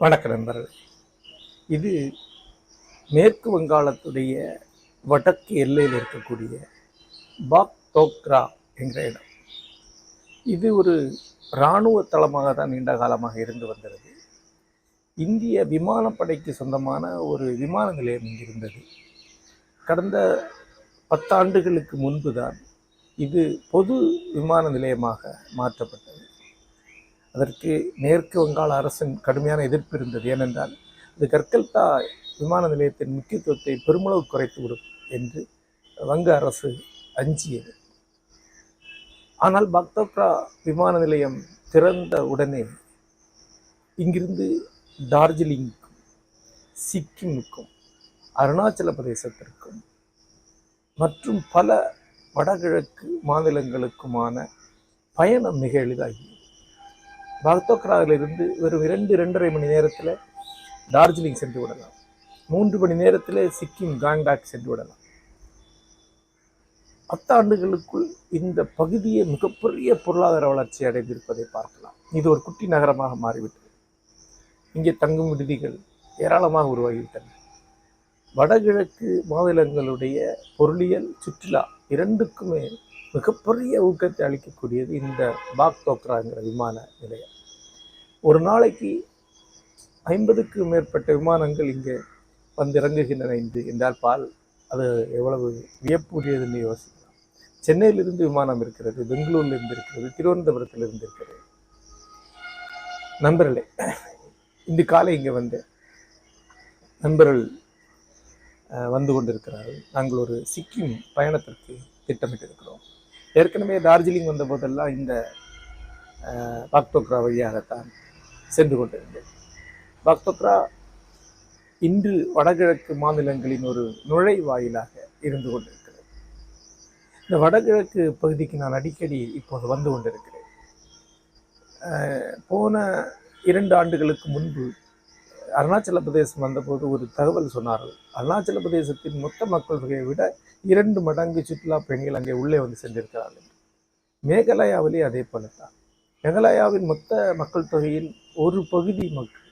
வணக்கம் நண்பர்களே. இது மேற்கு வங்காளத்துடைய வடக்கு எல்லையில் இருக்கக்கூடிய பாக் தோக்ரா என்கிற இடம். இது ஒரு இராணுவ தளமாக தான் நீண்ட காலமாக இருந்து வந்தது இந்திய விமானப்படைக்கு சொந்தமான ஒரு விமான நிலையம் இங்கிருந்தது. கடந்த பத்தாண்டுகளுக்கு முன்பு தான் இது பொது விமான நிலையமாக மாற்றப்பட்டது. அதற்கு மேற்கு வங்காள அரசின் கடுமையான எதிர்ப்பு இருந்தது. ஏனென்றால் இது கற்கல்தா விமான நிலையத்தின் முக்கியத்துவத்தை பெருமளவு குறைத்துவிடும் என்று வங்க அரசு அஞ்சியது. ஆனால் பக்தோப்ரா விமான நிலையம் திறந்த உடனே இங்கிருந்து டார்ஜிலிங்குக்கும் சிக்கிமுக்கும் அருணாச்சல பிரதேசத்திற்கும் மற்றும் பல வடகிழக்கு மாநிலங்களுக்குமான பயணம் மிக எளிதாகியது பக்தோக்ராவிலிருந்து வெறும் இரண்டு இரண்டரை மணி நேரத்தில் டார்ஜிலிங் சென்று விடலாம். மூன்று மணி நேரத்தில் சிக்கிம் காங்டாக் சென்று விடலாம். பத்தாண்டுகளுக்குள் இந்த பகுதியை மிகப்பெரிய பொருளாதார வளர்ச்சி அடைந்திருப்பதை பார்க்கலாம். இது ஒரு குட்டி நகரமாக மாறிவிட்டது. இங்கே தங்கும் விடுதிகள் ஏராளமாக உருவாகிவிட்டன. வடகிழக்கு மாநிலங்களுடைய பொருளியல் சுற்றுலா இரண்டுக்குமே மிகப்பெரிய ஊக்கத்தை அளிக்கக்கூடியது இந்த பாக் தோக்ராங்கிற விமான நிலையம். ஒரு நாளைக்கு ஐம்பதுக்கு மேற்பட்ட விமானங்கள் இங்கே வந்து இறங்குகின்றன என்று என்றால் பால் அது எவ்வளவு வியப்புடையதுன்னு யோசிக்கலாம். சென்னையிலிருந்து விமானம் இருக்கிறது பெங்களூர்ல இருந்து இருக்கிறது திருவனந்தபுரத்திலிருந்து இருக்கிறது. நண்பர்களே இந்த காலை இங்கே வந்து நண்பர்கள் வந்து கொண்டிருக்கிறார்கள் நாங்கள் ஒரு சிக்கிம் பயணத்திற்கு திட்டமிட்டிருக்கிறோம். ஏற்கனவே டார்ஜிலிங் வந்த போதெல்லாம் இந்த அஹ், பாக்தோக்ரா வழியாகத்தான் சென்று கொண்டிருந்தேன் பாக்தோக்ரா இன்று வடகிழக்கு மாநிலங்களின் ஒரு நுழைவாயிலாக இருந்து கொண்டிருக்கிறது. இந்த வடகிழக்கு பகுதிக்கு நான் அடிக்கடி இப்போது வந்து கொண்டிருக்கிறேன். போன இரண்டு ஆண்டுகளுக்கு முன்பு அருணாச்சல பிரதேசம் வந்தபோது ஒரு தகவல் சொன்னார்கள். அருணாச்சல பிரதேசத்தின் மொத்த மக்கள் தொகையை விட இரண்டு மடங்கு சுற்றுலா பயணிகள் அங்கே உள்ளே வந்து சென்றிருக்கிறார்கள் மேகாலயாவிலே அதே போல தான் மேகாலயாவின் மொத்த மக்கள் தொகையின் ஒரு பகுதி மக்கள்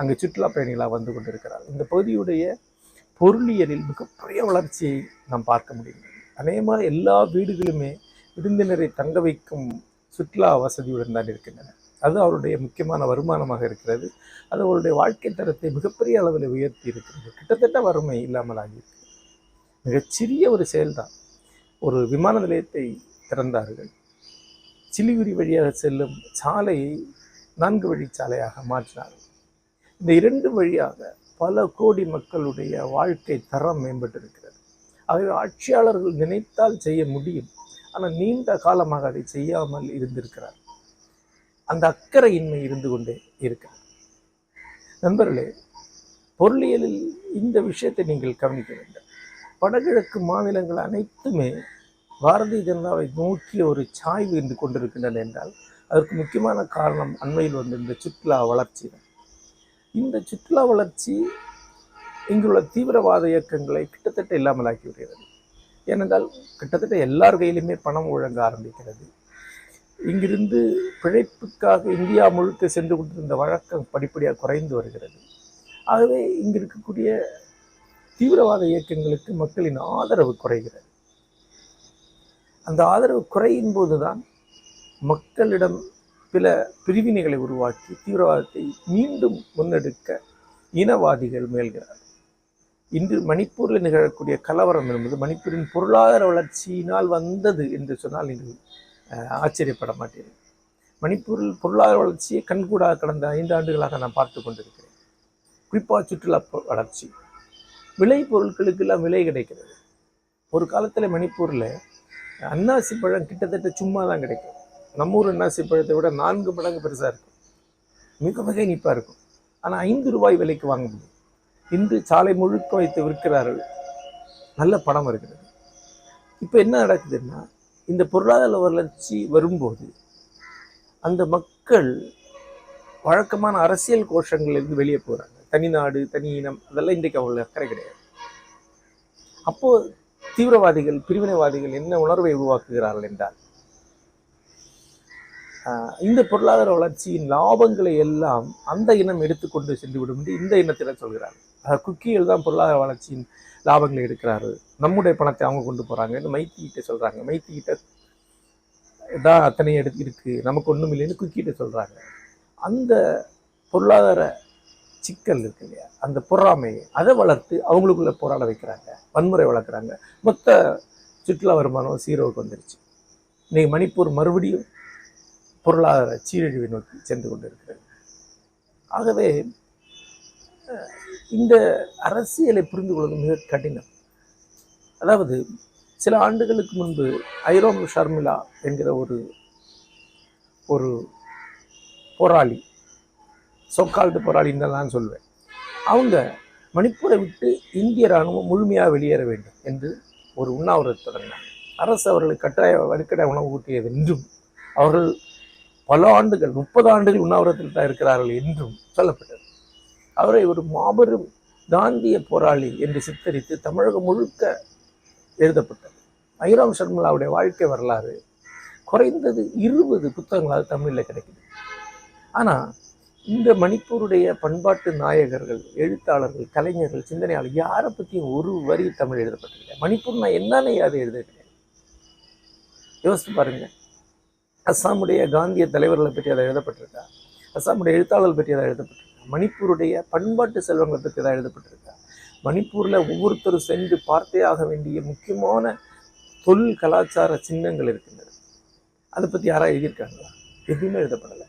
அங்கே சுற்றுலா பயணிகளாக வந்து கொண்டிருக்கிறார்கள். இந்த பகுதியுடைய பொருளியலில் மிகப்பெரிய வளர்ச்சியை நாம் பார்க்க முடிகிறது. அநேகமாக எல்லா வீடுகளுமே விருந்தினரை தங்க வைக்கும் சுற்றுலா வசதியுடன் தான் இருக்கின்றன. அது அவருடைய முக்கியமான வருமானமாக இருக்கிறது. அது அவருடைய வாழ்க்கை தரத்தை மிகப்பெரிய அளவில் உயர்த்தி இருக்கிறது. கிட்டத்தட்ட வறுமை இல்லாமல் ஆகியிருக்கு. மிகச்சிறிய ஒரு செயல்தான். ஒரு விமான நிலையத்தை திறந்தார்கள். சிலிகுரி வழியாக செல்லும் சாலையை நான்கு வழி சாலையாக மாற்றினார்கள். இந்த இரண்டு வழியாக பல கோடி மக்களுடைய வாழ்க்கை தரம் மேம்பட்டிருக்கிறது. ஆகவே ஆட்சியாளர்கள் நினைத்தால் செய்ய முடியும். ஆனால் நீண்ட காலமாக அதை செய்யாமல் இருந்திருக்கிறார் அந்த அக்கறையின்மை இருந்து கொண்டே இருக்கிறது நண்பர்களே பொருளியலில் இந்த விஷயத்தை நீங்கள் கவனிக்க வேண்டும். வடகிழக்கு மாநிலங்கள் அனைத்துமே பாரதிய ஜனதாவை நோக்கிய ஒரு சாய்வு இருந்து கொண்டிருக்கின்றன என்றால் அதற்கு முக்கியமான காரணம் அண்மையில் வந்த இந்த சுற்றுலா வளர்ச்சி தான். இந்த சுற்றுலா வளர்ச்சி இங்குள்ள தீவிரவாத இயக்கங்களை கிட்டத்தட்ட இல்லாமலாக்கி விடுகிறது. ஏனென்றால் கிட்டத்தட்ட எல்லார் கையிலுமே பணம் ஒழுங்க ஆரம்பிக்கிறது. இங்கிருந்து பிழைப்புக்காக இந்தியா முழுக்க சென்று கொண்டிருந்த வழக்கம் படிப்படியாக குறைந்து வருகிறது. ஆகவே இங்கு இருக்கக்கூடிய தீவிரவாத இயக்கங்களுக்கு மக்களின் ஆதரவு குறைகிறது. அந்த ஆதரவு குறையும் போதுதான் மக்களிடம் பிற பிரிவினைகளை உருவாக்கி தீவிரவாதத்தை மீண்டும் முன்னெடுக்க இனவாதிகள் முயல்கிறார்கள். இன்று மணிப்பூரில் நிகழக்கூடிய கலவரம் என்பது மணிப்பூரின் பொருளாதார வளர்ச்சியினால் வந்தது என்று சொன்னால் இன்று ஆச்சரியப்பட மாட்டேன் மணிப்பூரில் பொருளாதார வளர்ச்சியை கண்கூடாக கடந்த ஐந்து ஆண்டுகளாக நான் பார்த்து கொண்டிருக்கிறேன். குறிப்பாக சுற்றுலா வளர்ச்சி. விளை பொருட்களுக்கெல்லாம் விலை கிடைக்கிறது. ஒரு காலத்தில் மணிப்பூரில் அன்னாசி பழம் கிட்டத்தட்ட சும்மா தான் கிடைக்கும். நம்ம ஊர் அன்னாசி பழத்தை விட நான்கு மடங்கு பெருசாக இருக்கும். மிக மிக இனிப்பாக இருக்கும். ஆனால் ஐந்து ரூபாய் விலைக்கு வாங்க முடியும். இன்று சாலை முழுக்க வைத்து விற்கிறார்கள். நல்ல பணம் இருக்கிறது. இப்போ என்ன நடக்குதுன்னா இந்த பொருளாதார வளர்ச்சி வரும்போது அந்த மக்கள் வழக்கமான அரசியல் கோஷங்களிலிருந்து வெளியே போகிறாங்க தனி நாடு தனி இனம் அதெல்லாம் இன்றைக்கு அவங்களுக்கு அக்கறை கிடையாது. அப்போ தீவிரவாதிகள் பிரிவினைவாதிகள் என்ன உணர்வை உருவாக்குகிறார்கள் என்றால் ஆஹ், இந்த பொருளாதார வளர்ச்சியின் லாபங்களை எல்லாம் அந்த இனம் எடுத்துக்கொண்டு சென்று விடும் என்று இந்த இனத்தினர் சொல்கிறார்கள். குக்கிகள் தான் பொருளாதார வளர்ச்சியின் லாபங்களை எடுக்கிறார்கள். நம்முடைய பணத்தை அவங்க கொண்டு போகிறாங்கன்னு மைத்திக்கிட்ட சொல்கிறாங்க மைத்திக்கிட்ட தான் அத்தனை எடுத்து இருக்குது நமக்கு ஒன்றும் இல்லைன்னு குக்கிட்ட சொல்கிறாங்க அந்த பொருளாதார சிக்கல் இருக்கு இல்லையா? அந்த பொறாமை அதை வளர்த்து அவங்களுக்குள்ள போராட வைக்கிறாங்க. வன்முறை வளர்க்குறாங்க. மொத்த சுற்றுலா வருமானம் சீரோவுக்கு வந்துருச்சு. இன்னைக்கு மணிப்பூர் மறுபடியும் பொருளாதார சீரழிவை நோக்கி சென்று கொண்டிருக்கிறது. ஆகவே இந்த அரசியலை புரிந்து கொள்வது மிக கடினம். அதாவது சில ஆண்டுகளுக்கு முன்பு ஐரோம் ஷர்மிளா என்கிற ஒரு ஒரு போராளி சொக்கால்டு போராளின்னு தான் நான் சொல்வேன். அவங்க மணிப்பூரை விட்டு இந்திய ராணுவம் முழுமையாக வெளியேற வேண்டும் என்று ஒரு உண்ணாவிரத் தொடங்கினார் அரசு அவர்களுக்கு கட்டாய வடுக்கடை உணவு ஊட்டியது என்றும் அவர்கள் பல ஆண்டுகள் முப்பது ஆண்டுகள் உண்ணாவிரத்தில் தான் இருக்கிறார்கள் என்றும் சொல்லப்பட்டது. அவரை ஒரு மாபெரும் காந்திய போராளி என்று சித்தரித்து தமிழகம் முழுக்க எழுதப்பட்டது. ஐராம் சர்மிளாவுடைய வாழ்க்கை வரலாறு குறைந்தது இருபது புத்தகங்களாவது தமிழில் கிடைக்குது. ஆனால் இந்த மணிப்பூருடைய பண்பாட்டு நாயகர்கள் எழுத்தாளர்கள் கலைஞர்கள் சிந்தனையாளர் யாரை பற்றியும் ஒரு வரி தமிழ் எழுதப்பட்டிருக்கல மணிப்பூர்னா என்னன்னு அதை எழுதியிருக்கேன் யோசித்து பாருங்க. அஸ்ஸாமுடைய காந்திய தலைவர்களை பற்றி அதை எழுதப்பட்டிருக்கா? அஸ்ஸாமுடைய எழுத்தாளர்கள் பற்றி அதை எழுதப்பட்டிருக்கா? மணிப்பூருடைய பண்பாட்டு செல்வங்களை பற்றி தான் எழுதப்பட்டிருக்கா. மணிப்பூரில் ஒவ்வொருத்தரும் சென்று பார்த்தே ஆக வேண்டிய முக்கியமான தொழில் கலாச்சார சின்னங்கள் இருக்கின்றன. அதை பற்றி யாராவது எழுதியிருக்காங்களா? எதுவுமே எழுதப்படலை.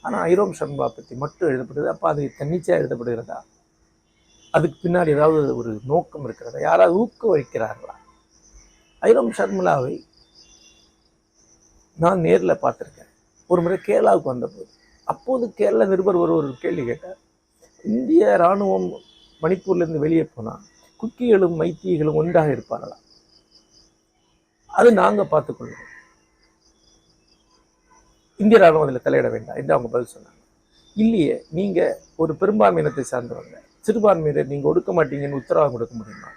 ஆனால் ஐரோம் சர்மா பற்றி மட்டும் எழுதப்படுது. அப்போ அது தன்னிச்சையாக எழுதப்படுகிறதா? அதுக்கு பின்னாடி ஏதாவது ஒரு நோக்கம் இருக்கிறதா? யாராவது ஊக்குவிக்கிறார்களா? ஐரோம் ஷர்மிளாவை நான் நேரில் பார்த்துருக்கேன். ஒரு முறை கேரளாவுக்கு வந்தபோது. அப்போது கேரள நிருபர் ஒரு ஒரு கேள்வி கேட்டார். இந்திய இராணுவம் மணிப்பூர்லேருந்து வெளியே போனால் குக்கிகளும் மைத்திகளும் ஒன்றாக இருப்பார்களா? அது நாங்கள் பார்த்துக்கொள்ளோம் இந்திய ராணுவம் அதில் தலையிட வேண்டாம் என்று அவங்க பதில் சொன்னாங்க. இல்லையே நீங்கள் ஒரு பெரும்பான்மை இனத்தை சார்ந்தவங்க. சிறுபான்மையினர் நீங்கள் ஒடுக்க மாட்டீங்கன்னு உத்தரவாதம் கொடுக்க முடியுமா?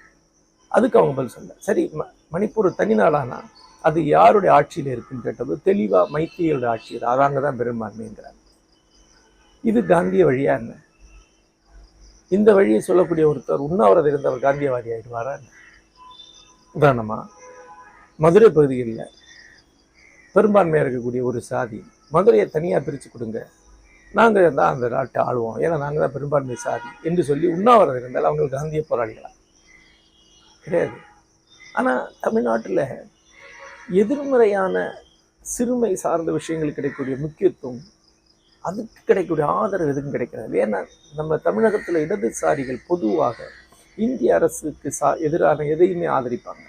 அதுக்கு அவங்க பதில் சொல்ல சரி ம- மணிப்பூர் தனி நாடானா அது யாருடைய ஆட்சியில் இருக்குன்னு கேட்டது தெளிவாக மைத்திரியோட ஆட்சியில். அதாங்க தான் பெரும்பான்மைங்கிறாங்க. இது காந்திய வழியா என்ன? இந்த வழியை சொல்லக்கூடிய ஒருத்தர் உண்ணாவிரதம் இருந்தவர் காந்தியவாதி ஆயிடுவாரா உதாரணமாக உதாரணமா மதுரை பகுதிகளில் பெரும்பான்மையாக இருக்கக்கூடிய ஒரு சாதி மதுரையை தனியாக பிரித்து கொடுங்க. நாங்கள் தான் அந்த நாட்டை ஆளுவோம். ஏன்னா நாங்கள் தான் பெரும்பான்மை சாதி என்று சொல்லி உண்ணாவிரதம் இருந்தால் அவங்க காந்திய போராளிகளா? கிடையாது. ஆனால் தமிழ்நாட்டில் எதிர்மறையான சிறுமை சார்ந்த விஷயங்களுக்கு கிடைக்கக்கூடிய முக்கியத்துவம் அதுக்கு கிடைக்கக்கூடிய ஆதரவு எதுவும் கிடைக்கிறது ஏன்னா நம்ம தமிழகத்தில் இடதுசாரிகள் பொதுவாக இந்திய அரசுக்கு சா எதிரான எதையுமே ஆதரிப்பாங்க.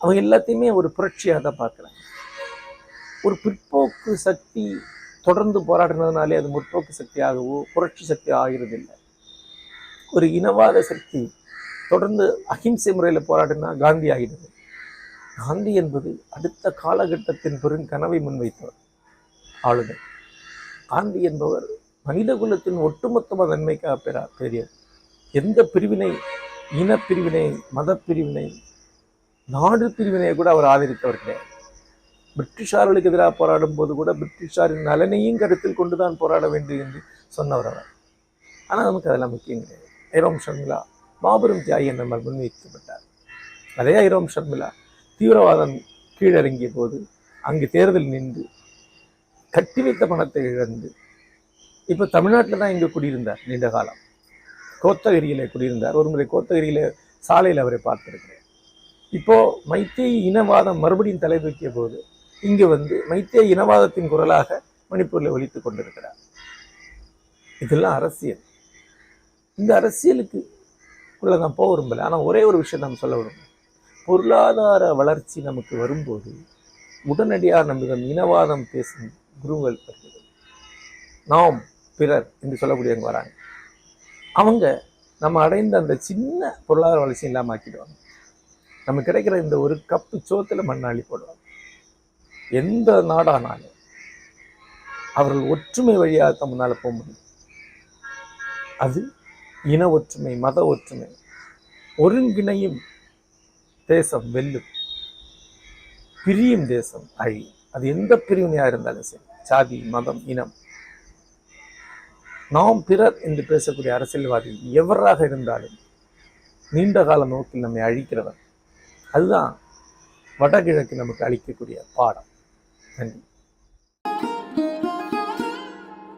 அவங்க எல்லாத்தையுமே ஒரு புரட்சியாக தான் பார்க்குறாங்க. ஒரு பிற்போக்கு சக்தி தொடர்ந்து போராடினதுனாலே அது முற்போக்கு சக்தியாகவோ புரட்சி சக்தி ஆகிறதில்லை. ஒரு இனவாத சக்தி தொடர்ந்து அகிம்சை முறையில் போராடினா காந்தி ஆகிடுது. காந்தி என்பது அடுத்த காலகட்டத்தின் பெரும் கனவை முன்வைத்தவர். ஆளுநர். காந்தி என்பவர் மனித குலத்தின் ஒட்டுமொத்தமாக நன்மைக்காக பெறா பெரியார் எந்த பிரிவினை இனப்பிரிவினை மதப்பிரிவினை நாடு பிரிவினையை கூட அவர் ஆதரித்தவர் கிடையாது. பிரிட்டிஷார்களுக்கு எதிராக போராடும் போது கூட பிரிட்டிஷாரின் நலனையும் கருத்தில் கொண்டு தான் போராட வேண்டும் என்று சொன்னவர் அவர். ஆனால் நமக்கு அதெல்லாம் முக்கியம் கிடையாது. ஐரோம் ஷர்மிளா மாபெரும் தியாகி என்ற முன்வைக்கப்பட்டார். அதே ஐரோம் ஷர்மிளா தீவிரவாதம் கீழறங்கிய போது அங்கு தேர்தல் நின்று கட்டி வைத்த பணத்தை இழந்து இப்போ தமிழ்நாட்டில் தான் இங்கே குடியிருந்தார் நீண்ட காலம். கோத்தகிரியில் குடியிருந்தார். ஒரு முறை கோத்தகிரியில் சாலையில் அவரை பார்த்துருக்கிறேன். இப்போது மைத்தேய் இனவாதம் மறுபடியும் தலை தூக்கிய போது இங்கே வந்து மைத்தேய் இனவாதத்தின் குரலாக மணிப்பூரில் ஒழித்து கொண்டிருக்கிறார். இதெல்லாம் அரசியல். இந்த அரசியலுக்கு உள்ள நான் போக விரும்பல. ஆனால் ஒரே ஒரு விஷயம் நாம் சொல்ல விரும்புகிறேன் பொருளாதார வளர்ச்சி நமக்கு வரும்போது உடனடியாக நம்மிடம் இனவாதம் பேசும் குருங்கள் வருகிறது. நாம் பிறர் என்று சொல்லக்கூடியவங்க வராங்க. அவங்க நம்ம அடைந்த அந்த சின்ன பொருளாதார வளர்ச்சி இல்லாமல் ஆக்கிடுவாங்க. நம்ம கிடைக்கிற இந்த ஒரு கப்பு சோத்துல மண்ணாளி போடுவாங்க. எந்த நாடானாலும் அவர்கள் ஒற்றுமை வழியாக தான் முன்னால் போக முடியும். அது இன ஒற்றுமை மத ஒற்றுமை ஒருங்கிணையும் தேசம் வெல்லும் பிரியும் தேசம் அழி அது எந்த பிரிவினையாக இருந்தாலும் சரி. சாதி மதம் இனம். நாம் பிறர் என்று பேசக்கூடிய அரசியல்வாதி எவராக இருந்தாலும் நீண்ட கால நோக்கில் நம்மை அழிக்கிறவர். அதுதான் வடகிழக்கு நமக்கு அளிக்கக்கூடிய பாடம். நன்றி.